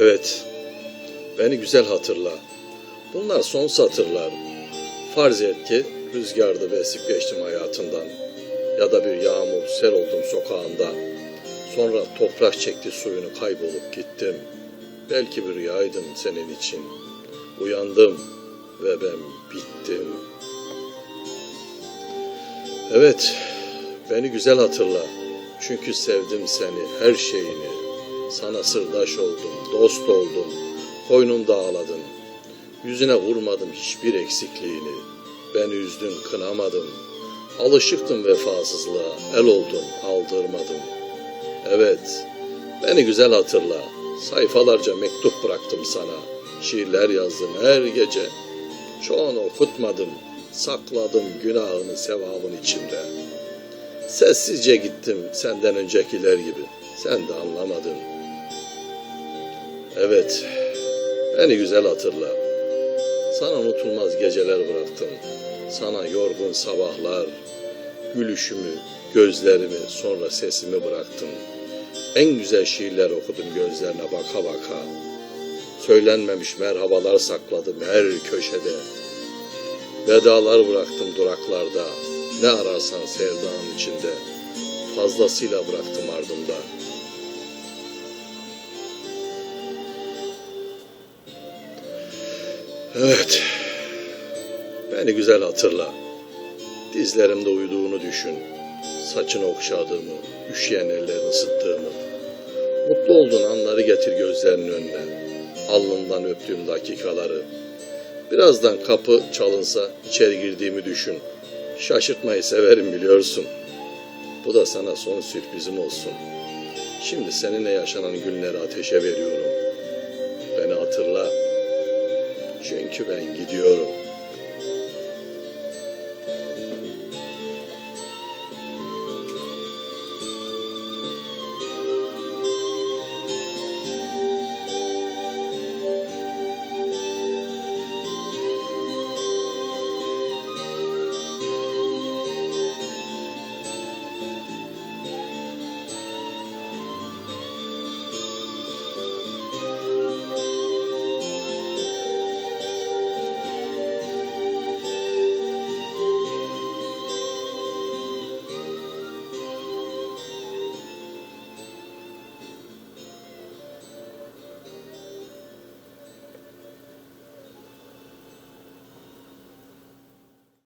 Evet, beni güzel hatırla. Bunlar son satırlar. Farz et ki rüzgarda besip geçtim hayatından. Ya da bir yağmur sel oldum sokağında. Sonra toprak çekti suyunu kaybolup gittim. Belki bir rüyaydım senin için. Uyandım ve ben bittim. Evet, beni güzel hatırla. Çünkü sevdim seni, her şeyini. Sana sırdaş oldum, dost oldum. Koynumda ağladım. Yüzüne vurmadım hiçbir eksikliğini. Beni üzdün, kınamadım. Alışıktım vefasızlığa, el oldum, aldırmadım. Evet, beni güzel hatırla. Sayfalarca mektup bıraktım sana. Şiirler yazdım her gece. Çoğunu okutmadım. Sakladım günahını sevabın içimde. Sessizce gittim senden öncekiler gibi. Sen de anlamadın. Evet, beni güzel hatırla. Sana unutulmaz geceler bıraktım. Sana yorgun sabahlar, gülüşümü, gözlerimi, sonra sesimi bıraktım. En güzel şiirler okudum gözlerine baka baka. Söylenmemiş merhabalar sakladım her köşede. Vedalar bıraktım duraklarda. Ne ararsan sevdanın içinde. Fazlasıyla bıraktım ardımda. Evet. Beni güzel hatırla. Dizlerimde uyuduğunu düşün. Saçını okşadığımı, üşüyen ellerini ısıttığımı. Mutlu olduğun anları getir gözlerinin önüne. Alnından öptüğüm dakikaları. Birazdan kapı çalınsa içeri girdiğimi düşün. Şaşırtmayı severim biliyorsun. Bu da sana son sürprizim olsun. Şimdi seninle yaşanan günleri ateşe veriyorum. Beni hatırla. Çünkü ben gidiyorum.